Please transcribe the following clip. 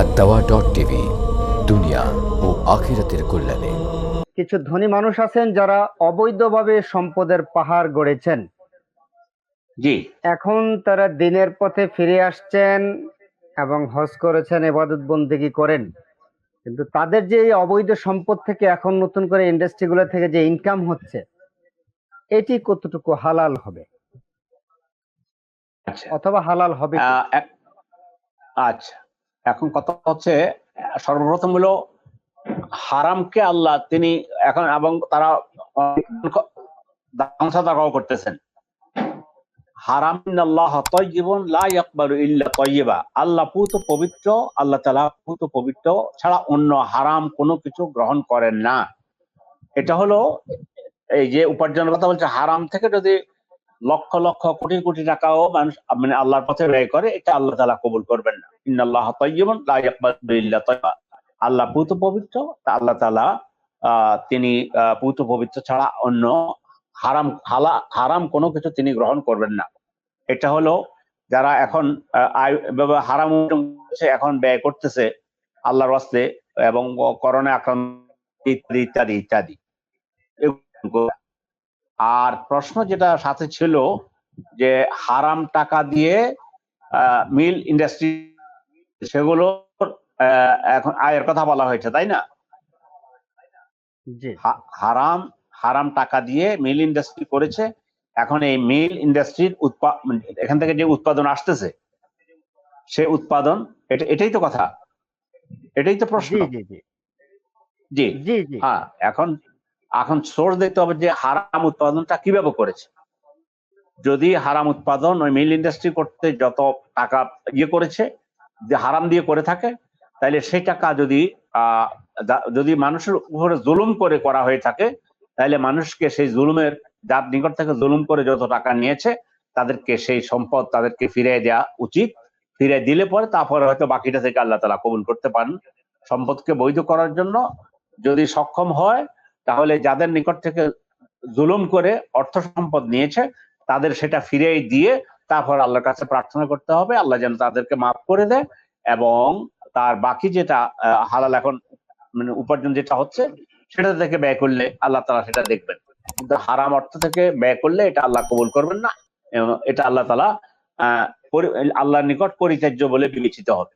আদাওয়া dot TV দুনিয়া ও আখিরাতের কল্যাণে কিছু ধনী মানুষ আছেন যারা অবৈধভাবে সম্পদের পাহাড় গড়েছেন। জি। এখন তারা দিনের পথে ফিরে আসছেন এবং হজ করেছেন এবাদত বন্দেগি করেন। কিন্তু তাদের যে এই অবৈধ সম্পদ থেকে এখন নতুন করে ইন্ডাস্ট্রিগুলো থেকে যে ইনকাম হচ্ছে এটি কতটুকু হালাল হবে? আচ্ছা। অথবা হালাল হবে? আচ্ছা। এখন কথা হচ্ছে, সর্বপ্রথম হলো হারামকে আল্লাহ তিনি এখন এবং তারা করতেছেন। হারাম আল্লাহ ইল্লা তৈবা আল্লাহ পুত পবিত্র, আল্লাহ তাআলা পুত পবিত্র ছাড়া অন্য হারাম কোনো কিছু গ্রহণ করেন না। এটা হলো এই যে উপার্জনের কথা বলছে, হারাম থেকে যদি লক্ষ লক্ষ কোটি কোটি টাকাও মানুষ মানে আল্লাহর পথে ব্যয় করে, এটা আল্লাহ তালা কবুল করবেন না। ইন্নাল্লাহ তাইয়্যিবুন, লা ইয়াকবালু ইল্লা আল্লাহ পুত পবিত্র আল্লাহ তাআলা তিনি পুত পবিত্র ছাড়া অন্য হারাম, হালা, হারাম কোনো কিছু তিনি গ্রহণ করবেন না। এটা হলো যারা এখন হারাম এখন ব্যয় করতেছে আল্লাহর ওয়াস্তে এবং করোনা আক্রান্ত ইত্যাদি ইত্যাদি ইত্যাদি। আর প্রশ্ন যেটা সাথে ছিল যে হারাম টাকা দিয়ে মিল ইন্ডাস্ট্রি সেগুলো এখন আয়ের কথা বলা হয়েছে তাই না? হারাম হারাম টাকা দিয়ে মিল ইন্ডাস্ট্রি করেছে। এখন এই মিল ইন্ডাস্ট্রির এখান থেকে যে উৎপাদন আসতেছে সে উৎপাদন এটা এটাই তো কথা। এটাই তো প্রশ্ন। জি জি হ্যাঁ এখন এখন সোর্স দেখতে হবে যে হারাম উৎপাদনটা কীভাবে করেছে। যদি হারাম উৎপাদন ওই মিল ইন্ডাস্ট্রি করতে যত টাকা ইয়ে করেছে যে হারাম দিয়ে করে থাকে তাহলে সেই টাকা যদি যদি মানুষের উপরে জুলুম করে করা হয়ে থাকে তাহলে মানুষকে সেই জুলুমের, যার নিকট থেকে জুলুম করে যত টাকা নিয়েছে, তাদেরকে সেই সম্পদ তাদেরকে ফিরিয়ে দেওয়া উচিত। ফিরিয়ে দিলে পরে তারপরে হয়তো বাকিটা থেকে আল্লাহ তালা কবুল করতে পারেন। সম্পদকে বৈধ করার জন্য যদি সক্ষম হয়, তাহলে যাদের নিকট থেকে জুলুম করে অর্থ সম্পদ নিয়েছে, তাদের সেটা ফিরে দিয়ে তারপর আল্লাহর কাছে প্রার্থনা করতে হবে, আল্লাহ যেন তাদেরকে মাফ করে দেয় এবং তার বাকি যেটা হালাল এখন মানে উপার্জন যেটা হচ্ছে, সেটা থেকে ব্যয় করলে আল্লাহ তালা সেটা দেখবেন। কিন্তু হারাম অর্থ থেকে ব্যয় করলে এটা আল্লাহ কবুল করবেন না এটা আল্লাহ তালা, আহ আল্লাহর নিকট পরিত্যাজ্য বলে বিবেচিত হবে।